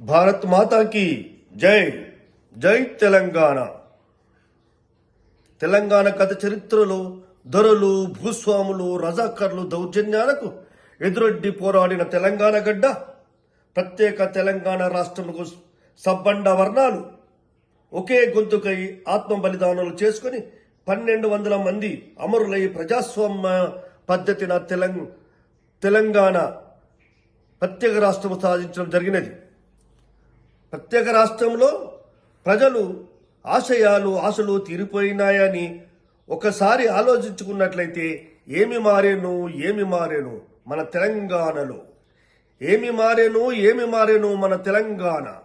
భారత్ మాతాకి జై జై తెలంగాణ. తెలంగాణ కథ చరిత్రలో ధరలు భూస్వాములు రజాకర్లు దౌర్జన్యాలకు ఎదురొడ్డి పోరాడిన తెలంగాణ గడ్డ ప్రత్యేక తెలంగాణ రాష్ట్రంకు సబ్బండ వర్ణాలు. ఒకే గొంతుకై ఆత్మ బలిదానాలు చేసుకుని పన్నెండు వందల మంది అమరులై ప్రజాస్వామ్య పద్ధతిన తెలంగాణ ప్రత్యేక రాష్ట్రము సాధించడం జరిగినది. ప్రత్యేక రాష్ట్రంలో ప్రజలు ఆశయాలు ఆశలు తీరిపోయినాయని ఒకసారి ఆలోచించుకున్నట్లయితే ఏమి మారేను ఏమి మారేను మన తెలంగాణలో. ఏమి మారేను ఏమి మారేను మన తెలంగాణ.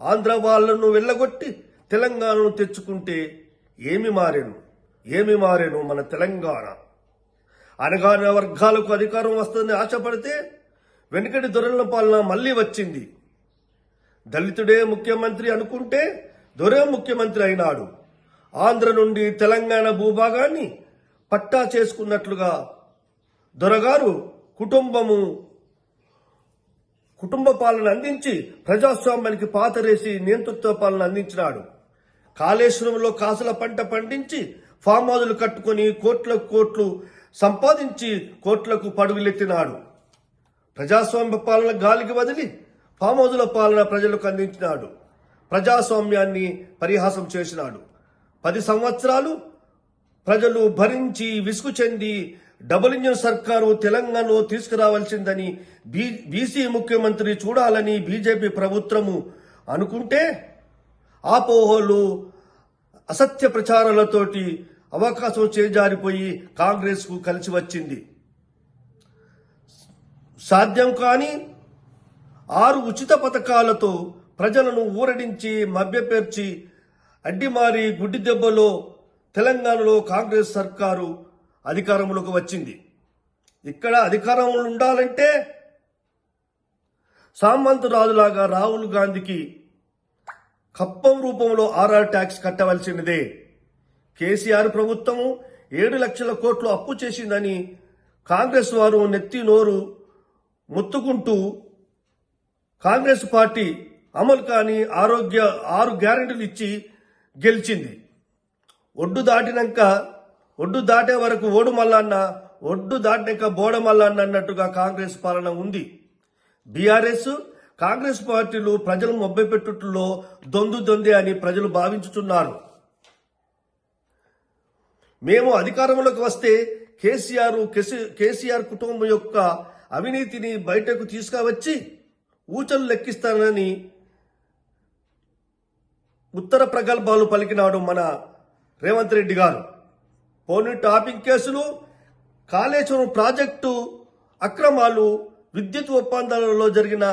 ఆంధ్ర వాళ్ళను వెళ్ళగొట్టి తెలంగాణను తెచ్చుకుంటే ఏమి మారేను ఏమి మారేను మన తెలంగాణ. అనగానే వర్గాలకు అధికారం వస్తుందని ఆశపడితే వెనుకటి దొరల పాలన మళ్ళీ వచ్చింది. దళితుడే ముఖ్యమంత్రి అనుకుంటే దొరే ముఖ్యమంత్రి అయినాడు. ఆంధ్ర నుండి తెలంగాణ భూభాగాన్ని పట్టా చేసుకున్నట్లుగా దొరగారు కుటుంబము కుటుంబ పాలన అందించి ప్రజాస్వామ్యానికి పాతరేసి నియంతృత్వ పాలన అందించినాడు. కాళేశ్వరంలో కాసుల పంట పండించి ఫామ్ హౌజులు కట్టుకుని కోట్లకు కోట్లు సంపాదించి కోట్లకు పడుగులెత్తినాడు. ప్రజాస్వామ్య పాలన గాలికి వదిలి ఫామ్ హౌజుల పాలన ప్రజలకు అందించినాడు. ప్రజాస్వామ్యాన్ని పరిహాసం చేసినాడు. పది సంవత్సరాలు ప్రజలు భరించి విసుగు చెంది డబుల్ ఇంజన్ సర్కారు తెలంగాణలో తీసుకురావాల్సిందని బీ బీసీ ముఖ్యమంత్రి చూడాలని బీజేపీ ప్రభుత్వము అనుకుంటే ఆపోహలు అసత్య ప్రచారాలతోటి అవకాశం చేజారిపోయి కాంగ్రెస్కు కలిసి వచ్చింది. సాధ్యం కానీ ఆరు ఉచిత పథకాలతో ప్రజలను ఊరడించి మభ్యపేర్చి అడ్డిమారి గుడ్డి దెబ్బలో తెలంగాణలో కాంగ్రెస్ సర్కారు అధికారంలోకి వచ్చింది. ఇక్కడ అధికారంలో ఉండాలంటే సామంతరాజులాగా రాహుల్ గాంధీకి కప్పం రూపంలో ఆర్ఆర్ ట్యాక్స్ కట్టవలసినదే. కేసీఆర్ ప్రభుత్వము ఏడు లక్షల కోట్లు అప్పు చేసిందని కాంగ్రెస్ వారు నెత్తి నోరు మొత్తుకుంటూ కాంగ్రెస్ పార్టీ అమలు కాని ఆరోగ్య ఆరు గ్యారెంటీలు ఇచ్చి గెలిచింది. ఒడ్డు దాటినాక ఒడ్డు దాటే వరకు ఓడు మల్లన్న ఒడ్డు దాటినాక బోడ మల్లన్న అన్నట్టుగా కాంగ్రెస్ పాలన ఉంది. బీఆర్ఎస్ కాంగ్రెస్ పార్టీలు ప్రజలు మొబ్బెపెట్టుట్లో దొందు దొందే అని ప్రజలు భావించుతున్నారు. మేము అధికారంలోకి వస్తే కేసీఆర్ కేసీ- కేసీఆర్ కుటుంబం యొక్క అవినీతిని బయటకు తీసుకువచ్చి ఊచలు లెక్కిస్తానని ఉత్తర ప్రగల్భాలు పలికినాడు మన రేవంత్ రెడ్డి గారు. పోనీ టాపింగ్ కేసులు కాళేశ్వరం ప్రాజెక్టు అక్రమాలు విద్యుత్ ఒప్పందాలలో జరిగిన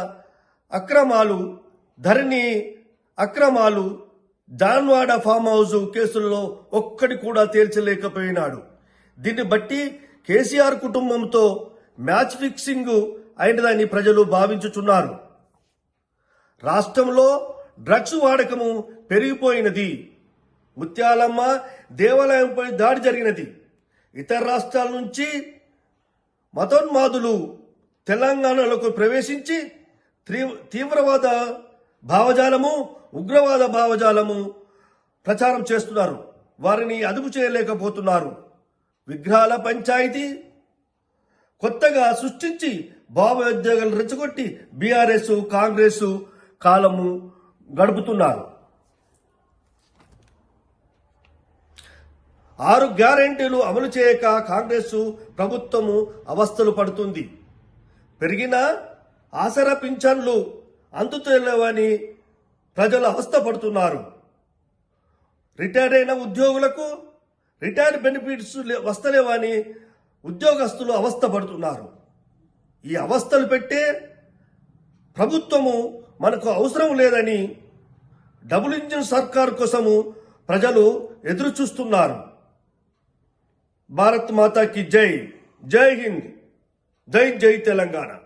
అక్రమాలు ధరణి అక్రమాలు జాన్వాడ ఫామ్ హౌస్ కేసుల్లో ఒక్కటి కూడా తేల్చలేకపోయినాడు. దీన్ని బట్టి కేసీఆర్ కుటుంబంతో మ్యాచ్ ఫిక్సింగ్ అయినదని ప్రజలు భావించుచున్నారు. రాష్ట్రంలో డ్రగ్స్ వాడకము పెరిగిపోయినది. ముత్యాలమ్మ దేవాలయంపై దాడి జరిగినది. ఇతర రాష్ట్రాల నుంచి మతోన్మాదులు తెలంగాణలోకి ప్రవేశించి తీవ్రవాద భావజాలము ఉగ్రవాద భావజాలము ప్రచారం చేస్తున్నారు. వారిని అదుపు చేయలేకపోతున్నారు. విగ్రహాల పంచాయతీ కొత్తగా సృష్టించి భావోద్వేగాలు రెచ్చగొట్టి బీఆర్ఎస్ కాంగ్రెస్ కాలము గడుపుతున్నారు. ఆరు గ్యారంటీలు అమలు చేయక కాంగ్రెస్ ప్రభుత్వము అవస్థలు పడుతుంది. పెరిగిన ఆసరా పింఛన్లు అందుతలేవని ప్రజలు అవస్థ పడుతున్నారు. రిటైర్ అయిన ఉద్యోగులకు రిటైర్ బెనిఫిట్స్ లే- వస్తలేవని ఉద్యోగస్తులు అవస్థ పడుతున్నారు. ఈ అవస్థలు పెట్టే ప్రభుత్వము మనకు అవసరం లేదని డబుల్ ఇంజిన్ సర్కార్ కోసము ప్రజలు ఎదురు చూస్తున్నారు భారత్ మాతాకి జై. జై హింద్. జై జై తెలంగాణ.